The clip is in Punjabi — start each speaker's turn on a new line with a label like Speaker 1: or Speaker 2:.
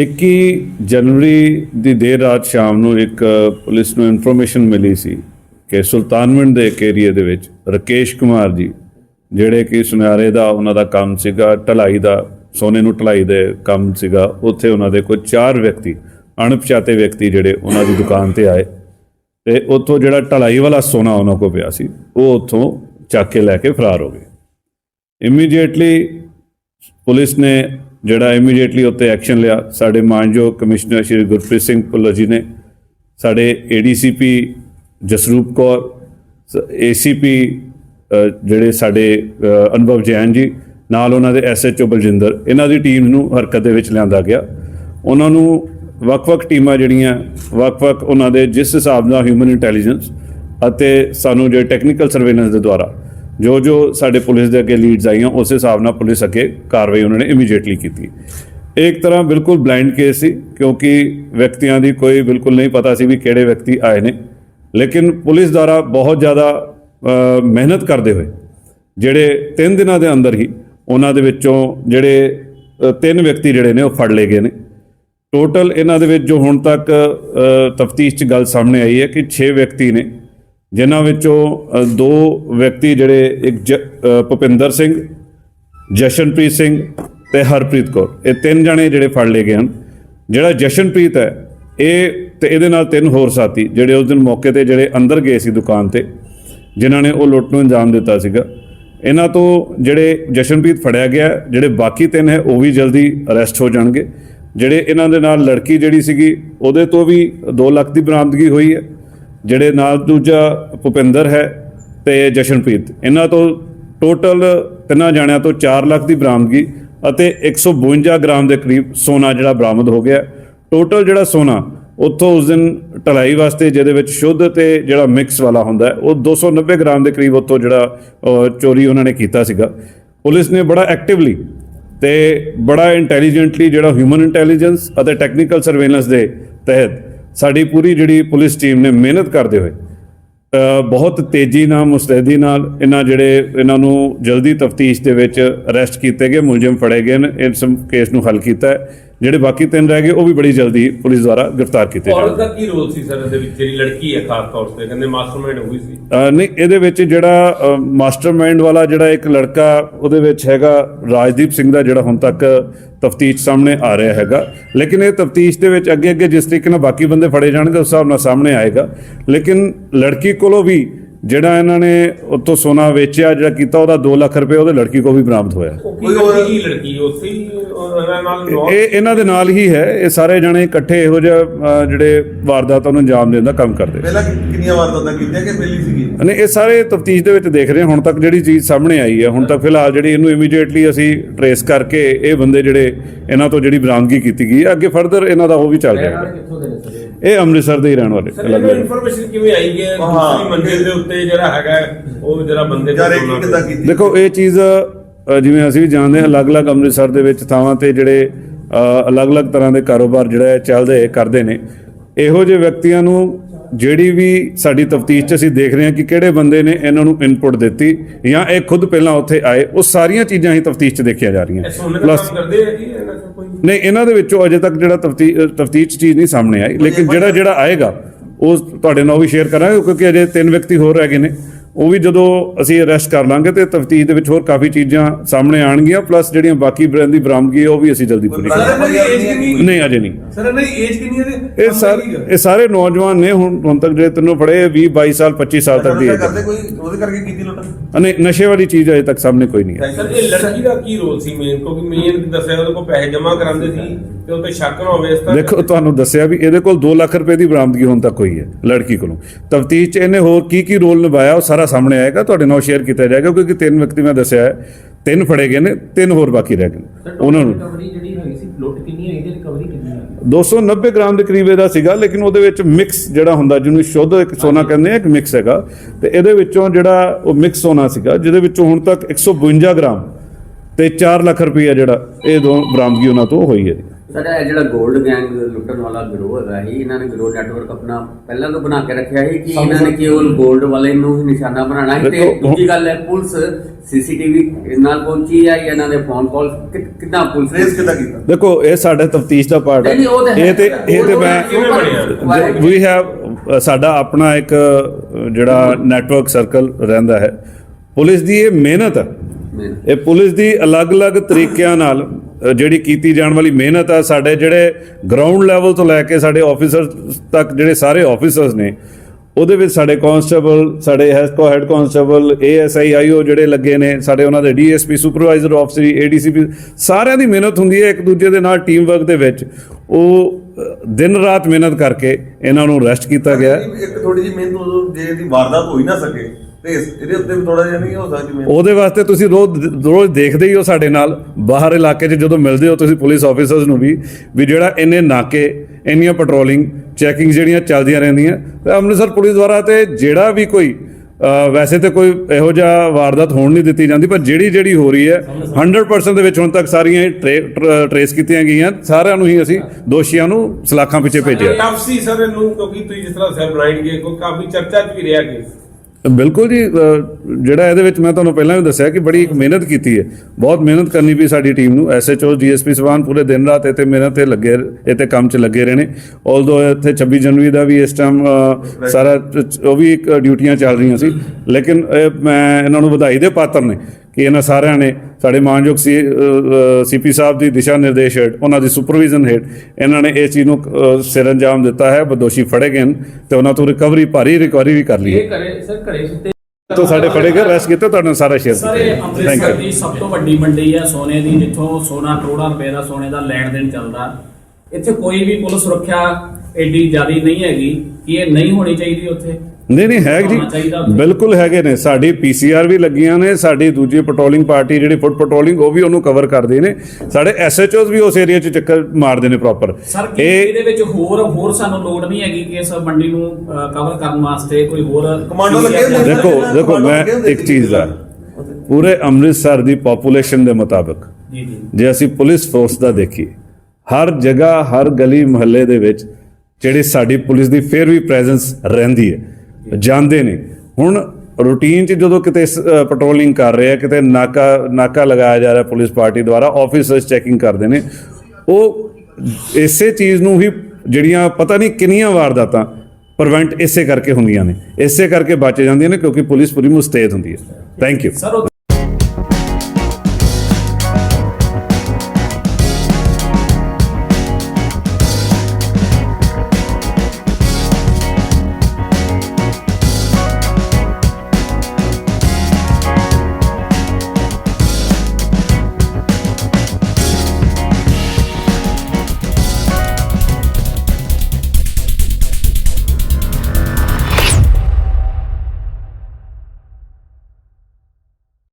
Speaker 1: 21 ਜਨਵਰੀ ਦੀ ਦੇਰ ਰਾਤ ਸ਼ਾਮ ਨੂੰ ਇੱਕ ਪੁਲਿਸ ਨੂੰ ਇਨਫੋਰਮੇਸ਼ਨ ਮਿਲੀ ਸੀ ਕਿ ਸੁਲਤਾਨਵਿੰਡ ਦੇ ਇੱਕ ਏਰੀਆ ਦੇ ਵਿੱਚ ਰਕੇਸ਼ ਕੁਮਾਰ ਜੀ, ਜਿਹੜੇ ਕਿ ਸੁਨਿਆਰੇ ਦਾ ਉਹਨਾਂ ਦਾ ਕੰਮ ਸੀਗਾ, ਢਲਾਈ ਦਾ, ਸੋਨੇ ਨੂੰ ਢਲਾਈ ਦੇ ਕੰਮ ਸੀਗਾ, ਉੱਥੇ ਉਹਨਾਂ ਦੇ ਕੋਈ ਚਾਰ ਵਿਅਕਤੀ, ਅਣਪਛਾਤੇ ਵਿਅਕਤੀ ਜਿਹੜੇ ਉਹਨਾਂ ਦੀ ਦੁਕਾਨ ਤੇ ਆਏ ਤੇ ਉੱਥੋਂ ਜਿਹੜਾ ਢਲਾਈ ਵਾਲਾ ਸੋਨਾ ਉਹਨਾਂ ਕੋਲ ਪਿਆ ਸੀ, ਉਹ ਉੱਥੋਂ ਚੱਕ ਕੇ ਲੈ ਕੇ ਫਰਾਰ ਹੋ ਗਏ। ਇਮੀਡੀਏਟਲੀ ਪੁਲਿਸ ਨੇ ਜਿਹੜਾ ਇਮੀਡੀਏਟਲੀ ਉੱਤੇ ਐਕਸ਼ਨ ਲਿਆ, ਸਾਡੇ ਮਾਨਯੋਗ ਕਮਿਸ਼ਨਰ ਸ਼੍ਰੀ ਗੁਰਪ੍ਰੀਤ ਸਿੰਘ ਭੁੱਲਰ ਜੀ ਨੇ, ਸਾਡੇ ਏਡੀਸੀਪੀ ਜਸਰੂਪ ਕੌਰ ਏਸੀਪੀ ਜਿਹੜੇ ਸਾਡੇ ਅਨੁਭਵ ਜੈਨ ਜੀ, ਨਾਲ ਉਹਨਾਂ ਦੇ ਐਸਐਚਓ ਬਲਜਿੰਦਰ, ਇਹਨਾਂ ਦੀ ਟੀਮ ਨੂੰ ਹਰਕਤ ਦੇ ਵਿੱਚ ਲਿਆਂਦਾ ਗਿਆ। ਉਹਨਾਂ ਨੂੰ ਵੱਖ-ਵੱਖ ਟੀਮਾਂ ਜਿਹੜੀਆਂ ਵੱਖ-ਵੱਖ ਉਹਨਾਂ ਦੇ ਜਿਸ ਹਿਸਾਬ ਨਾਲ ਹਿਊਮਨ ਇੰਟੈਲੀਜੈਂਸ ਅਤੇ ਸਾਨੂੰ ਜੇ ਟੈਕਨੀਕਲ ਸਰਵੇਲੈਂਸ ਦੇ ਦੁਆਰਾ ਜੋ ਜੋ ਸਾਡੇ ਪੁਲਿਸ ਦੇ ਅੱਗੇ ਲੀਡਸ ਆਈਆਂ, ਉਸ ਹਿਸਾਬ ਨਾਲ ਪੁਲਿਸ ਅੱਗੇ ਕਾਰਵਾਈ ਉਹਨਾਂ ਨੇ ਇਮੀਡੀਏਟਲੀ ਕੀਤੀ। ਇਹ ਇੱਕ ਤਰ੍ਹਾਂ ਬਿਲਕੁਲ ਬਲਾਈਂਡ ਕੇਸ ਸੀ, ਕਿਉਂਕਿ ਵਿਅਕਤੀਆਂ ਦੀ ਕੋਈ ਬਿਲਕੁਲ ਨਹੀਂ ਪਤਾ ਸੀ ਵੀ ਕਿਹੜੇ ਵਿਅਕਤੀ ਆਏ ਨੇ। ਲੇਕਿਨ ਪੁਲਿਸ ਦੁਆਰਾ ਬਹੁਤ ਜ਼ਿਆਦਾ ਮਿਹਨਤ ਕਰਦੇ ਹੋਏ, ਜਿਹੜੇ 3 ਦਿਨਾਂ ਦੇ ਅੰਦਰ ਹੀ ਉਹਨਾਂ ਦੇ ਵਿੱਚੋਂ ਜਿਹੜੇ ਤਿੰਨ ਵਿਅਕਤੀ ਜਿਹੜੇ ਨੇ ਉਹ ਫੜ ਲਏ ਗਏ ਨੇ। ਟੋਟਲ ਇਹਨਾਂ ਦੇ ਵਿੱਚ ਜੋ ਹੁਣ ਤੱਕ ਤਫਤੀਸ਼ 'ਚ ਗੱਲ ਸਾਹਮਣੇ ਆਈ ਹੈ ਕਿ 6 ਵਿਅਕਤੀ ਨੇ ਜਿਨ੍ਹਾਂ ਵਿੱਚੋਂ ਦੋ ਵਿਅਕਤੀ ਜਿਹੜੇ ਇੱਕ ਜ- ਭੁਪਿੰਦਰ ਸਿੰਘ, ਜਸ਼ਨਪ੍ਰੀਤ ਸਿੰਘ ਤੇ ਹਰਪ੍ਰੀਤ ਕੌਰ। ਇਹ ਤਿੰਨ ਜਣੇ ਜਿਹੜੇ ਫੜ ਲਏ ਗਏ ਹਨ। ਜਿਹੜਾ ਜਸ਼ਨਪ੍ਰੀਤ ਹੈ, ਇਹ ਤੇ ਇਹਦੇ ਨਾਲ ਤਿੰਨ ਹੋਰ ਸਾਥੀ ਜਿਹੜੇ ਉਸ ਦਿਨ ਮੌਕੇ ਤੇ ਜਿਹੜੇ ਅੰਦਰ ਗਏ ਸੀ ਦੁਕਾਨ ਤੇ, ਜਿਨ੍ਹਾਂ ਨੇ ਉਹ ਲੁੱਟ ਨੂੰ ਅੰਜਾਮ ਦਿੱਤਾ ਸੀਗਾ। ਇਹਨਾਂ ਤੋਂ ਜਿਹੜੇ ਜਸ਼ਨਪ੍ਰੀਤ ਫੜਿਆ ਗਿਆ, ਜਿਹੜੇ ਬਾਕੀ ਤਿੰਨ ਹੈ, ਉਹ ਵੀ ਜਲਦੀ ਅਰੈਸਟ ਹੋ ਜਾਣਗੇ। ਜਿਹੜੇ ਇਹਨਾਂ ਦੇ ਨਾਲ ਲੜਕੀ ਜਿਹੜੀ ਸੀਗੀ, ਉਹਦੇ ਤੋਂ ਵੀ 2 ਲੱਖ ਦੀ ਬਰਾਮਦਗੀ ਹੋਈ ਹੈ। ਜਿਹੜੇ ਨਾਲ ਦੂਜਾ ਭੁਪਿੰਦਰ ਹੈ ਤੇ ਜਸ਼ਨਪ੍ਰੀਤ। ਇਹਨਾਂ ਤੋਂ ਟੋਟਲ ਤਿੰਨਾਂ ਜਾਣਿਆਂ ਤੋਂ 4 ਲੱਖ ਦੀ ਬਰਾਮਦਗੀ ਅਤੇ 152 ਗ੍ਰਾਮ ਦੇ ਕਰੀਬ ਸੋਨਾ ਜਿਹੜਾ ਬਰਾਮਦ ਹੋ ਗਿਆ। ਟੋਟਲ ਜਿਹੜਾ ਸੋਨਾ ਉੱਥੋਂ ਉਸ ਦਿਨ ਢਲਾਈ ਵਾਸਤੇ ਜਿਹਦੇ ਵਿੱਚ ਸ਼ੁੱਧ ਤੇ ਜਿਹੜਾ ਮਿਕਸ ਵਾਲਾ ਹੁੰਦਾ ਹੈ, ਉਹ 290 ਗ੍ਰਾਮ ਦੇ ਕਰੀਬ ਉੱਥੋਂ ਜਿਹੜਾ ਚੋਰੀ ਉਹਨਾਂ ਨੇ ਕੀਤਾ ਸੀਗਾ। ਪੁਲਿਸ ਨੇ ਬੜਾ ਐਕਟਿਵਲੀ ਤੇ ਬੜਾ ਇੰਟੈਲੀਜੈਂਟਲੀ ਜਿਹੜਾ ਹਿਊਮਨ ਇੰਟੈਲੀਜੈਂਸ ਅਤੇ ਟੈਕਨੀਕਲ ਸਰਵੇਲੈਂਸ ਦੇ ਤਹਿਤ ਸਾਡੀ ਪੂਰੀ ਜਿਹੜੀ ਪੁਲਿਸ ਟੀਮ ਨੇ ਮਿਹਨਤ ਕਰਦੇ ਹੋਏ ਬਹੁਤ ਤੇਜ਼ੀ ਨਾਲ, ਮੁਸਤੈਦੀ ਨਾਲ ਇਹਨਾਂ ਜਿਹੜੇ ਇਹਨਾਂ ਨੂੰ ਜਲਦੀ ਤਫਤੀਸ਼ ਦੇ ਵਿੱਚ ਅਰੈਸਟ ਕੀਤੇ ਗਏ, ਮੁਲਜ਼ਮ ਫੜੇ ਗਏ ਨੇ, ਇਸ ਕੇਸ ਨੂੰ ਹੱਲ ਕੀਤਾ ਹੈ। ਜਿਹੜੇ ਬਾਕੀ ਤਿੰਨ ਰਹਿ ਗਏ ਉਹ ਵੀ ਬੜੀ ਜਲਦੀ ਪੁਲਿਸ ਦੁਆਰਾ ਗ੍ਰਿਫਤਾਰ ਕੀਤੇ
Speaker 2: ਔਰਤ
Speaker 1: ਜਾਣਗੇ
Speaker 2: ਦਾ ਕੀ ਰੋਲ ਸੀ ਸਰ? ਇਹਦੇ ਵਿੱਚ ਜਿਹੜੀ ਲੜਕੀ ਹੈ ਖਾਸ ਤੌਰ ਤੇ ਕਹਿੰਦੇ ਮਾਸਟਰਮਾਈਂਡ ਹੋਈ ਸੀ।
Speaker 1: ਨਹੀਂ ਇਹਦੇ ਵਿੱਚ ਜਿਹੜਾ ਮਾਸਟਰਮਾਈਂਡ ਵਾਲਾ ਜਿਹੜਾ ਇੱਕ ਲੜਕਾ ਉਹਦੇ ਵਿੱਚ ਹੈਗਾ ਰਾਜਦੀਪ ਸਿੰਘ ਦਾ ਜਿਹੜਾ ਹੁਣ ਤੱਕ ਤਫਤੀਸ਼ ਸਾਹਮਣੇ ਆ ਰਿਹਾ ਹੈਗਾ। ਲੇਕਿਨ ਇਹ ਤਫਤੀਸ਼ ਦੇ ਵਿੱਚ ਅੱਗੇ ਅੱਗੇ ਜਿਸ ਤਰੀਕੇ ਨਾਲ ਬਾਕੀ ਬੰਦੇ ਫੜੇ ਜਾਣਗੇ ਉਸ ਹਿਸਾਬ ਨਾਲ ਸਾਹਮਣੇ ਆਏਗਾ। ਲੇਕਿਨ ਲੜਕੀ ਕੋਲੋਂ ਵੀ ਜਿਹੜਾ ਇਹਨਾਂ ਨੇ ਉੱਥੋਂ ਸੋਨਾ ਵੇਚਿਆ ਜਿਹੜਾ ਕੀਤਾ ਉਹਦਾ 2 ਲੱਖ ਰੁਪਏ ਉਹਦੇ ਲੜਕੀ ਕੋਲ ਵੀ ਬਰਾਮਦ ਹੋਇਆ।
Speaker 2: ਉਹ ਕੀ ਕਰਦੀ ਕੀ ਲੜਕੀ ਉੱਥੇ ਹੀ ਉਹਨਾਂ ਨਾਲ ਨੌ-
Speaker 1: ਇਹ ਇਹਨਾਂ ਦੇ ਨਾਲ ਹੀ ਹੈ। ਇਹ ਸਾਰੇ ਜਣੇ ਇਕੱਠੇ ਇਹੋ ਜਿਹਾ ਜਿਹੜੇ ਵਾਰਦਾਤਾਂ ਨੂੰ ਅੰਜਾਮ ਦੇਣ ਦਾ ਕੰਮ ਕਰਦੇ।
Speaker 3: ਪਹਿਲਾਂ ਕਿ- ਕਿੰਨੀਆਂ ਵਾਰਦਾਤਾਂ ਕੀਤੀਆਂ ਕਿ ਪਹਿਲੀ ਸੀਗੀ?
Speaker 1: ਨੇ ਇਹ ਸਾਰੇ ਤਫਤੀਸ਼ ਦੇ ਵਿੱਚ ਦੇਖ ਰਹੇ ਹੁਣ ਤੱਕ ਜਿਹੜੀ ਚੀਜ਼ ਸਾਹਮਣੇ ਆਈ ਹੈ। ਹੁਣ ਤੱਕ ਫਿਲਹਾਲ ਜਿਹੜੀ ਇਹਨੂੰ ਇਮੀਡੀਏਟਲੀ ਅਸੀਂ ਟਰੇਸ ਕਰਕੇ ਇਹ ਬੰਦੇ ਜਿਹੜੇ ਇਹਨਾਂ ਤੋਂ ਜਿਹੜੀ ਬਰਾਮਦਗੀ ਕੀਤੀ ਗਈ ਹੈ। ਅੱਗੇ ਫਰਦਰ ਇਹਨਾਂ ਦਾ ਉਹ ਵੀ ਚੱਲ
Speaker 4: ਸਰ? ਇਹ?
Speaker 1: ਅੰਮ੍ਰਿਤਸਰ ਦੇ ਹੀ ਰਹਿਣ ਵਾਲੇ।
Speaker 2: ਇਨਫੋਰਮੇਸ਼ਨ ਕਿਵੇਂ ਆਈ ਕਿ
Speaker 3: ਹਾਂ।
Speaker 2: ਦੂਸਰੀ ਮੰਜ਼ਿਲ ਦੇ ਉੱਤੇ ਜਿਹੜਾ ਹੈਗਾ ਉਹ ਜਿਹੜਾ ਬੰਦੇ
Speaker 3: ਯਾਰ
Speaker 2: ਕੋਲ
Speaker 3: ਇਹ ਕਿੱਦਾਂ। ਕੀਤੀ?
Speaker 1: ਦੇਖੋ ਇਹ ਚੀਜ਼ ਅ, ਜਿਵੇਂ ਅਸੀਂ ਵੀ ਜਾਣਦੇ ਹਾਂ ਅਲੱਗ-ਅਲੱਗ ਅੰਮ੍ਰਿਤਸਰ ਦੇ ਵਿੱਚ ਥਾਵਾਂ ਤੇ ਜਿਹੜੇ ਅ, ਅਲੱਗ-ਅਲੱਗ ਤਰ੍ਹਾਂ ਦੇ ਕਾਰੋਬਾਰ ਜਿਹੜਾ ਹੈ ਚੱਲਦੇ ਕਰਦੇ ਨੇ। ਇਹੋ ਜਿਹੇ ਵਿਅਕਤੀਆਂ ਨੂੰ ਜਿਹੜੀ ਵੀ ਸਾਡੀ ਤਫਤੀਸ਼ 'ਚ ਅਸੀਂ ਦੇਖ ਰਹੇ ਹਾਂ ਕਿ ਕਿਹੜੇ ਬੰਦੇ ਨੇ ਇਹਨਾਂ ਨੂੰ ਇਨਪੁਟ ਦਿੱਤੀ ਜਾਂ ਇਹ ਖੁਦ ਪਹਿਲਾਂ ਉੱਥੇ ਆਏ ਉਹ ਸਾਰੀਆਂ ਚੀਜ਼ਾਂ ਹੀ ਤਫਤੀਸ਼ 'ਚ ਦੇਖੀਆਂ ਜਾ ਰਹੀਆਂ।
Speaker 2: ਇਹ ਕੰਮ ਕਰਦੇ ਜੀ ਇਹਨਾਂ ਕੋਈ?
Speaker 1: ਨਹੀਂ ਇਹਨਾਂ ਦੇ ਵਿੱਚੋਂ ਅਜੇ ਤੱਕ ਜਿਹੜਾ ਤਫਤੀਸ਼ ਤਫਤੀਸ਼ 'ਚ ਚੀਜ਼ ਨਹੀਂ ਸਾਹਮਣੇ ਆਈ ਲੇਕਿਨ ਜਿਹੜਾ ਜਿਹੜਾ ਆਏਗਾ ਉਹ ਤੁਹਾਡੇ ਨਾਲ ਉਹ ਵੀ ਸ਼ੇਅਰ ਕਰਾਂਗੇ, ਕਿਉਂਕਿ ਅਜੇ ਤਿੰਨ ਵਿਅਕਤੀ ਹੋਰ ਰਹਿ ਗਏ ਨੇ। ਉਹ ਵੀ ਜਦੋਂ ਅਸੀਂ ਅਰੈਸਟ ਕਰ ਲਾਂਗੇ ਤੇ ਤਫਤੀਸ਼ ਦੇ ਵਿੱਚ ਹੋਰ ਕਾਫੀ ਚੀਜ਼ਾਂ ਸਾਹਮਣੇ ਆਣਗੀਆਂ ਪਲੱਸ ਜਿਹੜੀਆਂ ਬਾਕੀ ਬ੍ਰਾਂਡ ਦੀ ਬਰਾਮਦਗੀ ਉਹ ਵੀ ਅਸੀਂ ਜਲਦੀ ਪੂਰੀ ਕਰਾਂਗੇ।
Speaker 2: ਏਜ
Speaker 1: ਨਹੀਂ ਅਜੇ ਨਹੀਂ।
Speaker 2: ਸਰ ਇਹਨਾਂ ਦੀ ਏਜ ਕਿੰਨੀ ਹੈ
Speaker 1: ਇਹ ਸਾਰੇ ਇਹ ਸਾਰੇ ਨੌਜਵਾਨ ਨੇ ਹੁਣ ਹੁਣ ਤੱਕ ਜਿਹੜੇ ਤੈਨੂੰ ਫੜੇ 20 22 ਸਾਲ 25 ਸਾਲ ਤੱਕ ਦੀ age
Speaker 3: ਕਰਦੇ ਕੋਈ ਉਹਦੇ ਕਰਕੇ ਕੀਤੀ ਲੁੱਟ।
Speaker 1: ਨਹੀਂ ਨਸ਼ੇ ਵਾਲੀ ਚੀਜ਼ ਅਜੇ ਤੱਕ ਸਾਹਮਣੇ ਕੋਈ ਨਹੀਂ ਹੈ।
Speaker 2: ਸਰ ਇਹ ਲੜਕੀ ਦਾ ਕੀ ਰੋਲ ਸੀ ਮੇਨ ਕਿਉਂਕਿ ਮੇਨ ਦੱਸਿਆ ਉਹਦੇ ਕੋਲ ਪੈਸੇ ਜਮ੍ਹਾਂ ਕਰਾਉਂਦੇ ਸੀ ਤੇ ਉਹ ਤੇ ਸ਼ੱਕ ਨਾ ਹੋਵੇ ਇਸ ਤਰ੍ਹਾਂ
Speaker 1: ਦੇਖੋ ਤੁਹਾਨੂੰ ਦੱਸਿਆ ਵੀ ਇਹਦੇ ਕੋਲ 2 ਲੱਖ ਰੁਪਏ ਦੀ ਬਰਾਮਦਗੀ ਹੁਣ ਤੱਕ ਹੋਈ ਹੈ ਲੜਕੀ ਕੋਲੋਂ। ਤਫਤੀਸ਼ 'ਚ ਇਹਨੇ ਹੋਰ ਕੀ ਕੀ ਰੋਲ ਨਿਭਾਇਆ ਉਹ ਸਾਰਾ ਸਾਹਮਣੇ ਆਏਗਾ ਤੁਹਾਡੇ ਨਾਲ ਸ਼ੇਅਰ ਕੀਤਾ ਜਾਏਗਾ ਕਿਉਂਕਿ ਤਿੰਨ ਵਿਅਕਤੀ ਮੈਂ ਦੱਸਿਆ ਹੈ ਤਿੰਨ ਫੜੇ ਗਏ ਨੇ ਤਿੰਨ ਹੋਰ ਬਾਕੀ ਰਹਿ ਗਏ ਨੇ।
Speaker 4: ਸਰ
Speaker 1: ਉਹਨਾਂ ਨੂੰ
Speaker 4: ਰਿਕਵਰੀ ਜਿਹੜੀ ਹੈਗੀ ਸੀ ਲੁੱਟ ਕਿੰਨੀ ਹੈ ਇਹਦੀ ਰਿਕਵਰੀ ਕਿੰਨੀ ਹੈ
Speaker 1: 290 ਗ੍ਰਾਮ ਦੇ ਕਰੀਬ ਇਹਦਾ ਸੀਗਾ ਲੇਕਿਨ ਉਹਦੇ ਵਿੱਚ ਮਿਕਸ ਜਿਹੜਾ ਹੁੰਦਾ ਜਿਹਨੂੰ ਸ਼ੁੱਧ ਇੱਕ ਸੋਨਾ ਕਹਿੰਦੇ ਆ ਇੱਕ ਮਿਕਸ ਹੈਗਾ। ਤੇ ਇਹਦੇ ਵਿੱਚੋਂ ਜਿਹੜਾ ਉਹ ਮਿਕਸ ਸੋਨਾ ਸੀਗਾ ਜਿਹਦੇ ਵਿੱਚੋਂ ਹੁਣ ਤੱਕ 152 ਗ੍ਰਾਮ ਤੇ 4 ਲੱਖ ਰੁਪਈਆ ਜਿਹੜਾ ਇਹ ਦੋ ਬਰਾਮਦਗੀ ਉਹਨਾਂ ਤੋਂ ਹੋਈ ਹੈ।
Speaker 5: ਸਰ ਇਹ ਜਿਹੜਾ 골ਡ ਗੈਂਗ ਲੁੱਟਣ ਵਾਲਾ ਗਿਰੋਹ ਹੈਗਾ ਸੀ ਇਹਨਾਂ ਨੇ ਗਿਰੋਹ ਨੈਟਵਰਕ ਆਪਣਾ ਪਹਿਲਾਂ ਤੋਂ ਬਣਾ ਕੇ ਰੱਖਿਆ ਸੀ ਕਿ ਇਹਨਾਂ ਨੇ ਕੇਵਲ 골ਡ ਵਾਲੇ ਨੂੰ ਹੀ ਨਿਸ਼ਾਨਾ ਬਣਾਉਣਾ ਹੈ ਤੇ ਦੂਜੀ ਗੱਲ ਹੈ ਪੁਲਿਸ ਸੀਸੀਟੀਵੀ ਨਾਲ ਪਹੁੰਚੀ ਹੈ ਜਾਂ ਇਹਨਾਂ ਦੇ ਫੋਨ ਕਾਲ ਕਿੰਨਾ ਪੁਲਿਸ
Speaker 3: ਰੇਸ ਕਿੱਦਾਂ ਕੀਤਾ?
Speaker 1: ਦੇਖੋ ਇਹ ਸਾਡੇ ਤਫਤੀਸ਼ ਦਾ ਪਾਰਟ ਹੈ। ਇਹ ਤੇ ਇਹ ਤੇ ਮੈਂ? ਵੀ ਹੈਵ ਸਾਡਾ ਆਪਣਾ ਇੱਕ ਜਿਹੜਾ ਨੈਟਵਰਕ ਸਰਕਲ ਰਹਿੰਦਾ ਹੈ। ਪੁਲਿਸ ਦੀ ਇਹ ਮਿਹਨਤ ਹੈ। ਇਹ ਪੁਲਿਸ ਦੀ ਅਲੱਗ-ਅਲੱਗ ਤਰੀਕਿਆਂ ਨਾਲ ਜਿਹੜੀ ਕੀਤੀ ਜਾਣ ਵਾਲੀ ਮਿਹਨਤ ਆ, ਸਾਡੇ ਜਿਹੜੇ ਗਰਾਊਂਡ ਲੈਵਲ ਤੋਂ ਲੈ ਕੇ ਸਾਡੇ ਆਫੀਸਰ ਤੱਕ ਜਿਹੜੇ ਸਾਰੇ ਆਫੀਸਰਸ ਨੇ, ਉਹਦੇ ਵਿੱਚ ਸਾਡੇ ਕਾਂਸਟੇਬਲ ਸਾਡੇ ਹੈਸਕੋ ਹੈਡ ਕਾਂਸਟੇਬਲ ਏਐਸਆਈ ਆਈਓ ਜਿਹੜੇ ਲੱਗੇ ਨੇ, ਸਾਡੇ ਉਹਨਾਂ ਦੇ ਡੀਐਸਪੀ ਸੁਪਰਵਾਈਜ਼ਰ ਆਫਸਰ ਏਡੀਸੀਪੀ ਸਾਰਿਆਂ ਦੀ ਮਿਹਨਤ ਹੁੰਦੀ ਹੈ ਇੱਕ ਦੂਜੇ ਦੇ ਨਾਲ ਟੀਮ ਵਰਕ ਦੇ ਵਿੱਚ ਉਹ ਦਿਨ ਰਾਤ ਮਿਹਨਤ ਕਰਕੇ ਇਹਨਾਂ ਨੂੰ ਰੈਸਟ ਕੀਤਾ ਗਿਆ ਹੈ।
Speaker 3: ਇੱਕ ਥੋੜੀ ਜਿਹੀ ਮਿਹਨਤ ਉਦੋਂ ਜੇ ਇਹਦੀ ਵਾਰਦਾਤ ਹੋ ਹੀ ਨਾ ਸਕੇ ਤੇ ਇਸ- ਇਹਦੇ ਉੱਤੇ ਵੀ ਥੋੜਾ ਜਿਹਾ ਨਹੀਂ ਹੋ ਸਕਦੀ ਮਿਹਨਤ
Speaker 1: ਉਹਦੇ ਵਾਸਤੇ ਤੁਸੀਂ ਰੋਜ਼ ਰੋਜ਼ ਦੇਖਦੇ ਹੀ ਹੋ ਸਾਡੇ ਨਾਲ ਬਾਹਰ ਇਲਾਕੇ 'ਚ ਜਦੋਂ ਮਿਲਦੇ ਹੋ ਤੁਸੀਂ ਪੁਲਿਸ ਆਫੀਸਰਸ ਨੂੰ ਵੀ ਵੀ ਜਿਹੜਾ ਇੰਨੇ ਨਾਕੇ ਇੰਨੀਆਂ ਪੈਟਰੋਲਿੰਗ ਚੈਕਿੰਗ ਜਿਹੜੀਆਂ ਚੱਲਦੀਆਂ ਰਹਿੰਦੀਆਂ ਤੇ ਅੰਮ੍ਰਿਤਸਰ ਪੁਲਿਸ ਦੁਆਰਾ ਤੇ ਜਿਹੜਾ ਵੀ ਕੋਈ ਵੈਸੇ ਤੇ ਕੋਈ ਇਹੋ ਜਿਹਾ ਵਾਰਦਾਤ ਹੋਣ ਨਹੀਂ ਦਿੱਤੀ ਜਾਂਦੀ ਪਰ ਜਿਹੜੀ ਜਿਹੜੀ ਹੋ ਰਹੀ ਹੈ 100% ਦੇ ਵਿੱਚ ਹੁਣ ਤੱਕ ਸਾਰੀਆਂ ਟਰੇਸ ਕੀਤੀਆਂ ਗਈਆਂ ਸਾਰਿਆਂ ਨੂੰ ਹੀ ਅਸੀਂ ਦੋਸ਼ੀਆਂ ਨੂੰ ਸਲਾਖਾਂ ਪਿੱਛੇ ਭੇਜਿਆ।
Speaker 2: ਟਫ ਸੀ ਸਰ ਇਹਨੂੰ ਕਿਉਂਕਿ ਤੁਸੀਂ ਜਿਸ ਤਰ੍ਹਾਂ ਸੈਬ ਬਲਾਈਂਡ ਗਏ ਕੋਈ ਕਾਫੀ ਚਰਚਾ ਚ ਵੀ ਰਿਹਾ ਕੇਸ
Speaker 1: ਬਿਲਕੁਲ ਜੀ ਜਿਹੜਾ ਇਹਦੇ ਵਿੱਚ ਮੈਂ ਤੁਹਾਨੂੰ ਪਹਿਲਾਂ ਵੀ ਦੱਸਿਆ ਕਿ ਬੜੀ ਇੱਕ ਮਿਹਨਤ ਕੀਤੀ ਹੈ। ਬਹੁਤ ਮਿਹਨਤ ਕਰਨੀ ਪਈ ਸਾਡੀ ਟੀਮ ਨੂੰ। ਐਸਐਚਓ ਡੀਐਸਪੀ ਸਵਾਨ ਪੂਰੇ ਦਿਨ ਰਾਤ ਇੱਥੇ ਮਿਹਨਤ ਤੇ ਲੱਗੇ ਤੇ ਕੰਮ 'ਚ ਲੱਗੇ ਰਹੇ ਨੇ ਆਲਦੋ ਇੱਥੇ 26 ਜਨਵਰੀ ਦਾ ਵੀ ਇਸ ਟਾਈਮ ਸਾਰਾ ਉਹ ਵੀ ਇੱਕ ਡਿਊਟੀਆਂ ਚੱਲ ਰਹੀਆਂ ਸੀ। ਲੇਕਿਨ ਮੈਂ ਇਹਨਾਂ ਨੂੰ ਵਧਾਈ ਦੇ ਪਾਤਰ ਨੇ। ਕਿ ਇਹਨਾਂ ਸਾਰਿਆਂ ਨੇ ਸਾਡੇ ਮਾਨਯੋਗ ਸੀ ਸੀਪੀ ਸਾਹਿਬ ਦੀ ਦਿਸ਼ਾ ਨਿਰਦੇਸ਼ ਹੇਠ ਉਹਨਾਂ ਦੀ ਸੁਪਰਵਿਜ਼ਨ ਹੇਠ ਇਹਨਾਂ ਨੇ ਇਸ ਚੀਜ਼ ਨੂੰ ਅ, ਸਿਰ ਅੰਜਾਮ ਦਿੱਤਾ ਹੈ ਬਦੋਸ਼ੀ ਫੜੇ ਗਏ ਤੇ ਉਹਨਾਂ ਤੋਂ ਰਿਕਵਰੀ ਭਾਰੀ ਰਿਕਵਰੀ ਵੀ ਕਰ ਲਈ ਹੈ।
Speaker 4: ਇਹ ਕਰੇ ਸਰ ਘਰੇ ਸੁੱਤੇ
Speaker 1: ਤੋਂ ਸਾਡੇ ਫੜੇ ਗਏ ਰੈਸਟ ਕੀਤੇ ਤੁਹਾਡੇ ਨਾਲ ਸਾਰਾ ਸ਼ੇਅਰ
Speaker 6: ਸਰ
Speaker 1: ਕੀਤਾ
Speaker 6: ਇਹ ਅੰਮ੍ਰਿਤਸਰ ਦੀ ਸਭ ਤੋਂ ਵੱਡੀ ਮੰਡੀ ਹੈ ਸੋਨੇ ਦੀ ਜਿੱਥੋਂ ਸੋਨਾ ਕਰੋੜਾਂ ਰੁਪਏ ਦਾ ਸੋਨੇ ਦਾ ਲੈਣ ਦੇਣ ਚੱਲਦਾ। ਇੱਥੇ ਕੋਈ ਵੀ ਪੁਲਿਸ ਸੁਰੱਖਿਆ ਐਡੀ ਜ਼ਿਆਦੀ ਨਹੀਂ ਹੈਗੀ ਕਿ ਇਹ ਨਹੀਂ ਹੋਣੀ ਚਾਹੀਦੀ ਉੱਥੇ।
Speaker 1: ਨਹੀਂ ਨਹੀਂ ਹੈ ਜੀ। ਬਿਲਕੁਲ ਹੈਗੇ ਨੇ। ਸਾਡੀ ਪੀਸੀਆਰ ਵੀ ਲੱਗੀਆਂ ਨੇ ਸਾਡੀ ਦੂਜੀ ਪੈਟਰੋਲਿੰਗ ਪਾਰਟੀ ਜਿਹੜੀ ਫੁੱਟ ਪੈਟਰੋਲਿੰਗ ਉਹ ਵੀ ਉਹਨੂੰ ਕਵਰ ਕਰਦੇ ਨੇ। ਸਾਡੇ ਐਸਐਚਓਸ ਵੀ ਉਸ ਏਰੀਆ 'ਚ ਚੱਕਰ ਮਾਰਦੇ ਨੇ ਪ੍ਰੋਪਰ
Speaker 6: ਕੀ ਇਹਦੇ ਵਿੱਚ ਹੋਰ ਹੋਰ ਸਾਨੂੰ ਲੋੜ ਨਹੀਂ ਹੈਗੀ ਕਿ ਇਸ ਮੰਡੀ ਨੂੰ ਕਵਰ ਕਰਨ ਵਾਸਤੇ ਕੋਈ ਹੋਰ
Speaker 3: ਕਮਾਂਡੋ ਲੱਗੇ ਹੁੰਦੇ ਨੇ।
Speaker 1: ਦੇਖੋ ਦੇਖੋ ਮੈਂ ਇੱਕ ਚੀਜ਼ ਦਾ ਪੂਰੇ ਅੰਮ੍ਰਿਤਸਰ ਦੀ ਪੋਪੂਲੇਸ਼ਨ ਦੇ ਮੁਤਾਬਕ
Speaker 6: ਜੀ ਜੀ।
Speaker 1: ਜੇ ਅਸੀਂ ਪੁਲਿਸ ਫੋਰਸ ਦਾ ਦੇਖੀਏ ਹਰ ਜਗ੍ਹਾ ਹਰ ਗਲੀ ਮੁਹੱਲੇ ਦੇ ਵਿੱਚ ਜਿਹੜੀ ਸਾਡੀ ਪੁਲਿਸ ਦੀ ਫੇਰ ਵੀ ਪ੍ਰੈਜ਼ੈਂਸ ਰਹਿੰਦੀ ਹੈ। ਜਾਂਦੇ ਨੇ। ਹੁਣ ਰੂਟੀਨ 'ਚ ਜਦੋਂ ਕਿਤੇ ਪੈਟਰੋਲਿੰਗ ਕਰ ਰਹੇ ਆ, ਕਿਤੇ ਨਾਕਾ ਨਾਕਾ ਲਗਾਇਆ ਜਾ ਰਿਹਾ ਪੁਲਿਸ ਪਾਰਟੀ ਦੁਆਰਾ ਆਫੀਸਰਸ ਚੈਕਿੰਗ ਕਰਦੇ ਨੇ, ਉਹ ਇਸੇ ਚੀਜ਼ ਨੂੰ ਹੀ ਜਿਹੜੀਆਂ ਪਤਾ ਨਹੀਂ ਕਿੰਨੀਆਂ ਵਾਰਦਾਤਾਂ ਪ੍ਰੀਵੈਂਟ ਇਸੇ ਕਰਕੇ ਹੁੰਦੀਆਂ ਨੇ। ਇਸੇ ਕਰਕੇ ਬਚ ਜਾਂਦੀਆਂ ਨੇ ਕਿਉਂਕਿ ਪੁਲਿਸ ਪੂਰੀ ਮੁਸਤੈਦ ਹੁੰਦੀ ਹੈ। Thank you